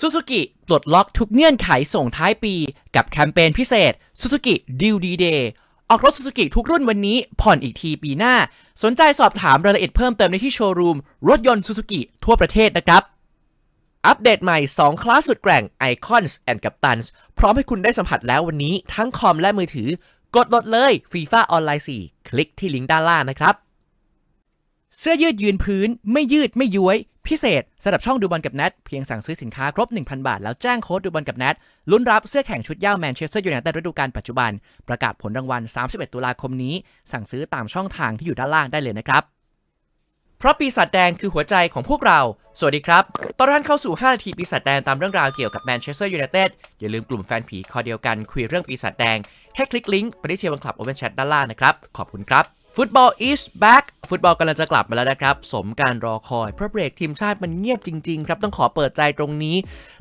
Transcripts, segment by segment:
ซูซูกิปลดล็อกทุกเงื่อนไขส่งท้ายปี กับแคมเปญพิเศษ Suzuki Deal D-Day ออกรถ Suzuki ทุกรุ่นวันนี้ ผ่อนอีกทีปีหน้า สนใจสอบถามรายละเอียดเพิ่มเติมในที่โชว์รูม รถยนต์ Suzuki ทั่วประเทศนะครับ อัปเดตใหม่ 2 คลาสสุดแกร่ง Icons and Captains พร้อมให้คุณได้สัมผัสแล้ววันนี้ ทั้งคอมและมือถือ กดโหลดเลย FIFA Online 4คลิกที่ลิงก์ด้านล่างนะครับ เสื้อยืดยืนพื้นไม่ยืดไม่ย้วย พิเศษสำหรับช่องดูบอลกับแนทเพียงสั่งซื้อสินค้าครบ 1,000 บาท แล้วแจ้งโค้ดดูบอลกับแนทลุ้นรับเสื้อแข่งชุดย่าแมนเชสเตอร์ยูไนเต็ดฤดูกาลปัจจุบัน ประกาศผลรางวัล 31 ตุลาคมนี้ สั่งซื้อตามช่องทางที่อยู่ด้านล่างได้เลยนะครับ เพราะปีศาจแดงคือหัวใจของพวกเรา สวัสดีครับตอนรับเข้าสู่ 5 นาทีปีศาจแดงตามเรื่องราวเกี่ยวกับแมนเชสเตอร์ยูไนเต็ดอย่าลืมกลุ่มแฟนผีคอเดียวกันคุยเรื่องปีศาจแดงให้คลิกลิงก์ไปที่เชียร์บังคลับโอเ n นแชทด้านล่างนะครับขอบคุณครับ ฟุตบอล is back ฟุตบอลกำลังจะกลับมาแล้วนะครับ สมการรอคอย เพราะเบรกทีมชาติมันเงียบจริง ๆ ครับ ต้องขอเปิดใจตรงนี้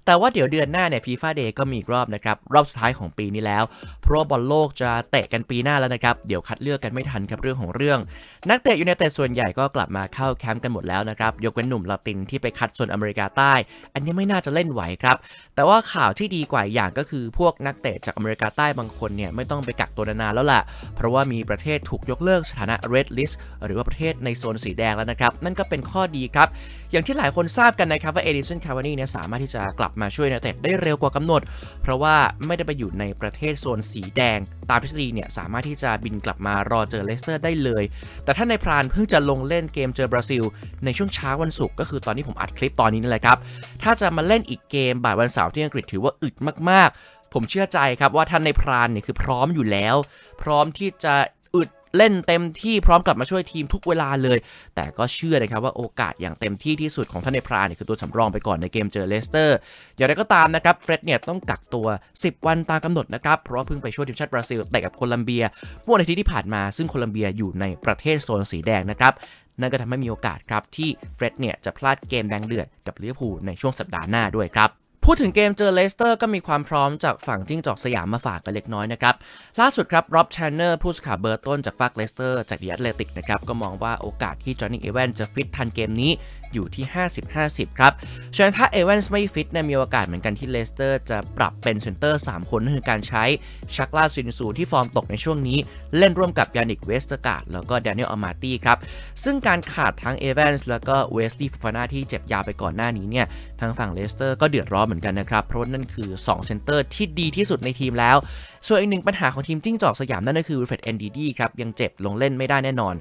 แต่ว่าเดี๋ยวเดือนหน้าเนี่ยฟีฟ่าเดย์ก็มีอีกรอบนะครับ รอบสุดท้ายของปีนี้แล้ว เพราะบอลโลกจะเตะกันปีหน้าแล้วนะครับ เดี๋ยวคัดเลือกกันไม่ทันครับเรื่องของเรื่อง นักเตะยูไนเต็ดส่วนใหญ่ก็กลับมาเข้าแคมป์กันหมดแล้วนะครับ ยกเว้นหนุ่มลาตินที่ไปคัดโซนอเมริกาใต้ อันนี้ไม่น่าจะเล่นไหวครับ แต่ว่าข่าวที่ดีกว่าอย่างก็คือ พวกนักเตะจากอเมริกาใต้บางคนเนี่ยไม่ต้องไปกักตัวนานๆแล้วล่ะ เพราะว่ามีประเทศถูกยกเลิกสถานะ red list หรือว่าประเทศในโซนสีแดงแล้วนะครับ นั่นก็เป็นข้อดีครับ อย่างที่หลายคนทราบกันนะครับว่าเอดิสันคาวานีเนี่ยสามารถที่จะกลับมาช่วยนักเตะได้เร็วกว่ากำหนด เพราะว่าไม่ได้ไปอยู่ในประเทศโซนสีแดง ตามทฤษฎีเนี่ยสามารถที่จะบินกลับมารอเจอเลสเตอร์ได้เลย แต่ถ้าในพรานเพิ่งจะลงเล่นเกมเจอบราซิล ในช่วงเช้าวันศุกร์ก็คือตอนที่ผมอัดคลิปตอนนี้นี่แหละครับถ้าจะมาเล่นอีกเกมบ่ายวันเสาร์ที่อังกฤษถือว่าอึดมาก ๆผมเชื่อใจครับว่าท่านในพรานเนี่ยคือพร้อมอยู่แล้ว พร้อมที่จะ เล่นเต็มที่พร้อมกลับมาช่วยทีมทุกเวลาเลย แต่ก็เชื่อนะครับว่าโอกาสอย่างเต็มที่ที่สุดของท่านในพรานเนี่ยคือตัวสำรองไปก่อนในเกมเจอเลสเตอร์ อย่างไรก็ตามนะครับเฟร็ดเนี่ยต้องกักตัว 10 วันตามกำหนดนะครับ เพราะว่าเพิ่งไปช่วยทีมชาติบราซิลแต่กับโคลัมเบียเมื่อวันอาทิตย์ที่ผ่านมาซึ่งโคลัมเบียอยู่ในประเทศโซนสีแดงนะครับนั่นก็ทำให้มีโอกาสครับที่เฟร็ดเนี่ยจะพลาดเกมแดงเดือดกับลิเวอร์พูลในช่วงสัปดาห์หน้าด้วยครับ พูดถึงเกมเจอเลสเตอร์ก็มีความพร้อมจากฝั่งจิ้งจอกสยามมาฝากกันเล็กน้อยนะครับ ล่าสุดครับร็อบชนเนอร์ผู้สื่อข่าวเบอร์ต้นจากฝั่งเลสเตอร์จากดีแอตเลติกนะครับ ก็มองว่าโอกาสที่จอห์นนี่เอเวนจะฟิตทันเกมนี้อยู่ที่ 50-50 ครับส่วนถ้าเอเวนส์ไม่ฟิตเนี่ยมีโอกาสเหมือนกันที่เลสเตอร์จะปรับเป็นเซนเตอร์ 3 คนนั่นคือการใช้ชักลาซินซูที่ฟอร์มตกในช่วงนี้ เล่นร่วมกับยานิกเวสเตอร์การ์ดแล้วก็แดเนียลอามาตี้ครับ ซึ่งการขาดทั้งเอเวนส์แล้วก็เวสลีย์ฟานาที่เจ็บยาวไปก่อนหน้านี้เนี่ย ทางฝั่งเลสเตอร์ก็เดือดร้อนเหมือนกันนะครับ เพราะนั่นคือ 2 เซนเตอร์ที่ดีที่สุดในทีมแล้วส่วนอีกหนึ่งปัญหาของทีมจิ้งจอกสยามนั่นก็คือวิลเฟรดเอนดีดีครับยังเจ็บลงเล่นไม่ได้แน่นอน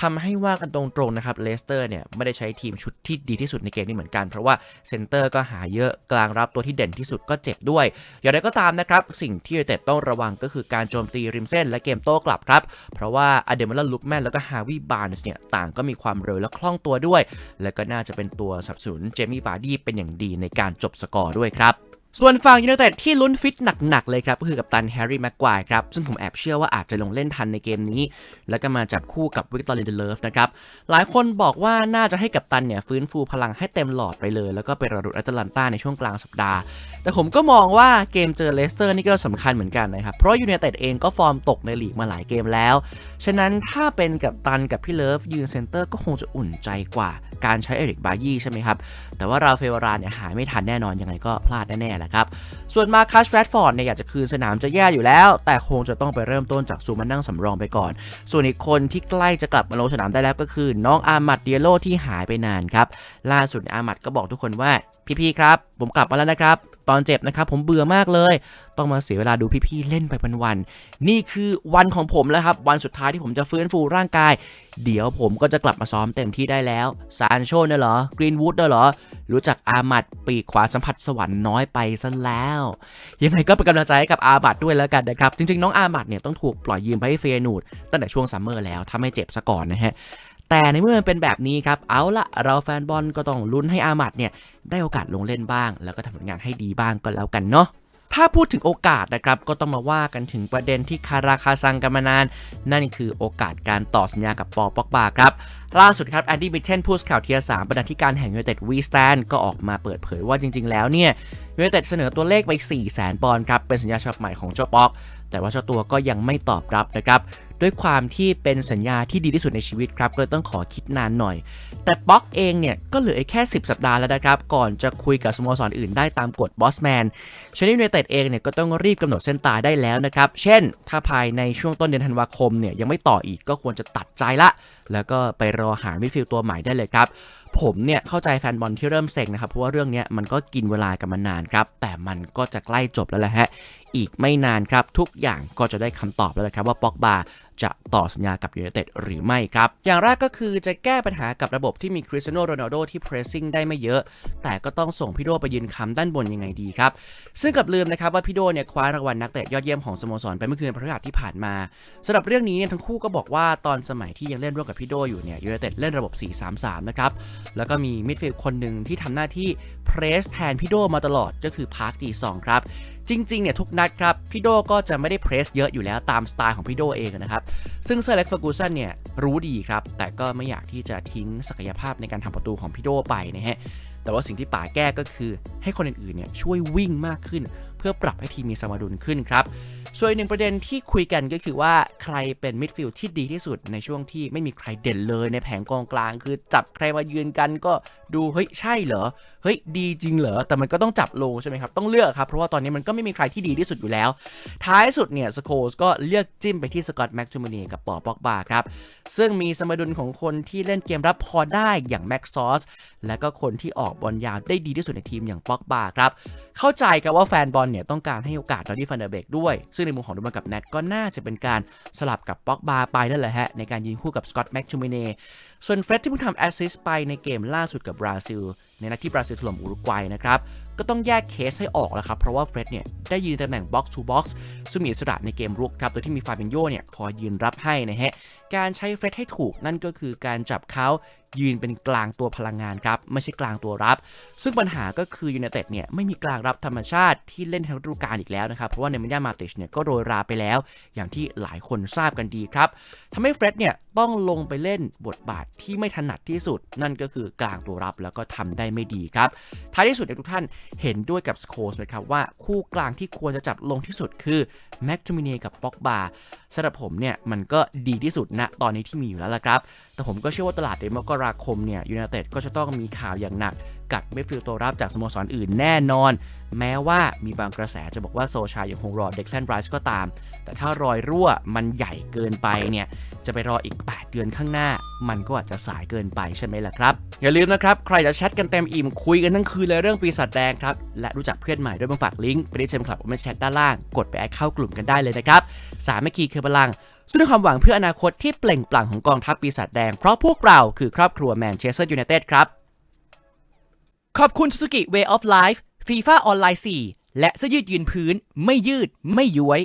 ทำให้ว่ากันตรงๆนะครับเลสเตอร์เนี่ยไม่ได้ใช้ทีมชุดที่ดีที่สุดในเกมนี้เหมือนกัน เพราะว่าเซนเตอร์ก็หาเยอะกลางรับตัวที่เด่นที่สุดก็เจ็บด้วย อย่างไรก็ตามนะครับสิ่งที่ยูไนเต็ดต้องระวังก็คือการโจมตีริมเส้นและเกมโต้กลับครับ เพราะว่าอเดม l ลลุกแมนแล้วก็ฮาวิบาร์นส์เนี่ยต่างก็มีความเร็วและคล่องตัวด้วย และก็น่าจะเป็นตัวสนับสนุนเจมี่ฟาร์ดี้เป็นอย่างดีในการจบสกอร์ด้วยครับ ส่วนฝั่งยูไนเต็ดที่ลุ้นฟิตหนัก ๆ เลยครับ ก็คือกับตันแฮร์รี่แม็กควายครับ ซึ่งผมแอบเชื่อว่าอาจจะลงเล่นทันในเกมนี้ แล้วก็มาจับคู่กับวิกตอร์ลินเดเลฟนะครับ หลายคนบอกว่าน่าจะให้กับตันเนี่ย ฟื้นฟูพลังให้เต็มหลอดไปเลย แล้วก็ไประดุดแอตแลนตาในช่วงกลางสัปดาห์ แต่ผมก็มองว่าเกมเจอเลสเตอร์นี่ก็สำคัญเหมือนกันนะครับ เพราะยูไนเต็ดเองก็ฟอร์มตกในลีกมาหลายเกมแล้ว ฉะนั้นถ้าเป็นกับตันกับพี่เลิฟยืนเซนเตอร์ก็คงจะอุ่นใจกว่าการใช้เอริกบายี่ใช่ไหมครับแต่ว่าราเฟลรานเนี่ยหายไม่ทันแน่นอนยังไงก็พลาดแน่ๆแหละครับ ส่วนมาคัสแรดฟอร์ดเนี่ยอยากจะคืนสนามจะแย่อยู่แล้ว แต่คงจะต้องไปเริ่มต้นจากซูมานั่งสำรองไปก่อน ส่วนอีกคนที่ใกล้จะกลับมาลงสนามได้แล้วก็คือ น้องอามัดเดียโลที่หายไปนานครับ ล่าสุดอามัดก็บอกทุกคนว่าพี่ๆครับ ผมกลับมาแล้วนะครับตอนเจ็บนะครับผมเบื่อมากเลย ต้องมาเสียเวลาดูพี่ๆเล่นไปวันๆนี่คือวันของผมแล้วครับ วันสุดท้ายที่ผมจะฟื้นฟูร่างกาย เดี๋ยวผมก็จะกลับมาซ้อมเต็มที่ได้แล้วซานโชเนี่ยเหรอกรีนวูดเนี่ยเหรอ รู้จักอามัดปีกขวาสัมผัสสวรรค์น้อยไปซะแล้วยังไงก็เป็นกำลังใจให้กับอามัดด้วยแล้วกันนะครับจริงๆน้องอามัดเนี่ยต้องถูกปล่อยยืมไปให้เฟยนูดตั้งแต่ช่วงซัมเมอร์แล้วถ้าไม่เจ็บซะก่อนนะฮะ แต่ในเมื่อมันเป็นแบบนี้ครับ เอาละเราแฟนบอลก็ต้องลุ้นให้อามัดเนี่ยได้โอกาสลงเล่นบ้าง แล้วก็ทำผลงานให้ดีบ้างก็แล้วกันเนาะถ้าพูดถึงโอกาสนะครับ ก็ต้องมาว่ากันถึงประเด็นที่คาราคาซังกันมานาน นั่นคือโอกาสการต่อสัญญากับปอปอกบาครับ ล่าสุดครับแอนดี้บิทเทนผู้สข่าวเทียสามบรรณาธิการแห่งยูไนเต็ดวีสแตนก็ออกมาเปิดเผยว่าจริง ๆ แล้วเนี่ยยูไนเต็ดเสนอตัวเลขไป 4 0 0 0 0 0 ปอนด์ครับ เป็นสัญญาฉบับใหม่ของเจ้าปอก แต่ว่าเจ้าตัวก็ยังไม่ตอบรับนะครับ ด้วยความที่เป็นสัญญาที่ดีที่สุดในชีวิตครับก็เลยต้องขอคิดนานหน่อย แต่ป๊อกเองเนี่ยก็เหลือแค่ 10 สัปดาห์แล้วนะครับ ก่อนจะคุยกับสโมสรอื่นได้ตามกฎบอสแมนชนิดยูไนเต็ดเองเนี่ยก็ต้องรีบกำหนดเส้นตายได้แล้วนะครับ เช่น ถ้าภายในช่วงต้นเดือนธันวาคมเนี่ยยังไม่ต่ออีกก็ควรจะตัดใจละ แล้วก็ไปรอหามิดฟิลตัวใหม่ได้เลยครับผมเนี่ยเข้าใจแฟนบอลที่เริ่มเซ็งนะครับ เพราะว่าเรื่องเนี้ยมันก็กินเวลากันมานานครับ แต่มันก็จะใกล้จบแล้วแหละฮะ อีกไม่นานครับ ทุกอย่างก็จะได้คำตอบแล้วนะครับว่าป็อกบาจะต่อสัญญากับยูไนเต็ดหรือไม่ครับ อย่างแรกก็คือจะแก้ปัญหากับระบบที่มีคริสเตียโนโรนัลโดที่เพรสซิ่งได้ไม่เยอะ แต่ก็ต้องส่งพี่โดไปยืนค้ำด้านบนยังไงดีครับ ซึ่งกับลืมนะครับว่าพี่โดเนี่ยคว้ารางวัลนักเตะยอดเยี่ยมของสโมสรไปเมื่อคืนพฤหัสที่ผ่านมาสำหรับเรื่องนี้เนี่ยทั้งคู่ก็บอกว่าตอนสมัยที่ยังเล่นร่วมกับพี่โดอยู่เนี่ยยูไนเต็ดเล่นระบบ 4-3-3 นะครับแล้วก็มีมิดฟิลด์คนหนึ่งที่ทำหน้าที่เพรสแทนพี่โดมาตลอดก็คือพาร์คดีซองครับจริงๆเนี่ยทุกนัดครับพี่โดก็จะไม่ได้เพรสเยอะอยู่แล้วตามสไตล์ของพี่โดเองนะครับซึ่งเซอร์เล็กเฟอร์กูสันเนี่ยรู้ดีครับแต่ก็ไม่อยากที่จะทิ้งศักยภาพในการทำประตูของพี่โดไปนะฮะ แต่ว่าสิ่งที่ป๋าแก้ก็คือให้คนอื่นๆเนี่ยช่วยวิ่งมากขึ้น เพื่อปรับให้ทีมมีสมดุลขึ้นครับส่วนอีกหนึ่งประเด็นที่คุยกันก็คือว่าใครเป็นมิดฟิลด์ที่ดีที่สุดในช่วงที่ไม่มีใครเด่นเลยในแผงกองกลาง คือจับใครมายืนกันก็ดูเฮ้ยใช่เหรอเฮ้ยดีจริงเหรอแต่มันก็ต้องจับโลใช่ไหมครับต้องเลือกครับเพราะว่าตอนนี้มันก็ไม่มีใครที่ดีที่สุดอยู่แล้ว ท้ายสุดเนี่ยสโคสก็เลือกจิ้มไปที่สกอตแม็กจูม n นีกับปอป็อกบาครับซึ่งมีสมดุลของคนที่เล่นเกมรับพอได้อย่างแม็กซอสและก็คนที่ออกบอลยาวได้ดีที่สุดในทีมอย่างป็อกบาครับเข้าใจครับว่าแฟนบอลเนี่ยต้องการให้โอกาสดอดี้ฟันเดอร์เบกด้วย ซึ่งในมุมของดูมันกับแนทก็น่าจะเป็นการสลับกับป็อกบาไปนั่นแหละฮะ ในการยิงคู่กับสกอตแม็กชูมิเนส่วนเฟร็ดที่เพิ่งทำแอสซิสต์ไปในเกมล่าสุดกับบราซิล ในนัดที่บราซิลถล่มอุรุกวัยนะครับก็ต้องแยกเคสให้ออกแล้วครับ เพราะว่าเฟร็ดเนี่ยได้ยืนตำแหน่งบ็อกซ์ทูบ็อกซ์ซึ่งมีอิสระในเกมรุกครับโดยที่มีฟาเบนโยเนี่ยคอยยืนรับให้นะฮะการใช้เฟร็ดให้ถูกนั่นก็คือการจับเขายืนเป็นกลางตัวพลังงานครับไม่ใช่กลางตัวรับ ซึ่งปัญหาก็คือยูไนเต็ดเนี่ยไม่มีกลางรับธรรมชาติที่เล่นทั้งฤดูกาลอีกแล้วนะครับ เพราะว่าเนมิยามาติชเนี่ยก็โรยราไปแล้ว อย่างที่หลายคนทราบกันดีครับทำให้เฟร็ดเนี่ยต้องลงไปเล่นบทบาทที่ไม่ถนัดที่สุด นั่นก็คือกลางตัวรับแล้วก็ทำได้ไม่ดีครับ ท้ายที่สุดเนี่ยทุกท่านเห็นด้วยกับสโคสไหมครับว่าคู่กลางที่ควรจะจับลงที่สุดคือแม็กจูมิเนกับป็อกบา สำหรับผมเนี่ยมันก็ดีที่สุดณตอนนี้ที่มีอยู่แล้วละครับ แต่ผมก็เชื่อว่าตลาดเดือนมกราคมเนี่ยยูไนเต็ดก็จะต้องมีข่าวอย่างหนัก กับมิดฟิลตัวรับจากสโมสรอื่นแน่นอน แม้ว่ามีบางกระแสจะบอกว่าโซชายังคงรอเด็กแลนไรส์ก็ตาม แต่ถ้ารอยรั่วมันใหญ่เกินไปเนี่ยจะไปรออีก 8 เดือนข้างหน้า มันก็อาจจะสายเกินไปใช่ไหมล่ะครับ อย่าลืมนะครับ ใครจะแชทกันเต็มอิ่มคุยกันทั้งคืนเลยเรื่องปีศาจแดงครับ และรู้จักเพื่อนใหม่ด้วยบังฝากลิงก์ไปที่เชมคลับโอเมนแชทด้านล่าง กดไปแอดเข้ากลุ่มกันได้เลยนะครับสามัคคีคือพลังซึ่งด้วยความหวังเพื่ออนาคตที่เปล่งปลั่งของกองทัพปีศาจแดง เพราะพวกเราคือครอบครัวแมนเชสเตอร์ยูไนเต็ดครับ ขอบคุณ Suzuki Way of Life FIFA ออนไลน์4และเสื้อยืดยืนพื้น ไม่ยืด ไม่ย้วย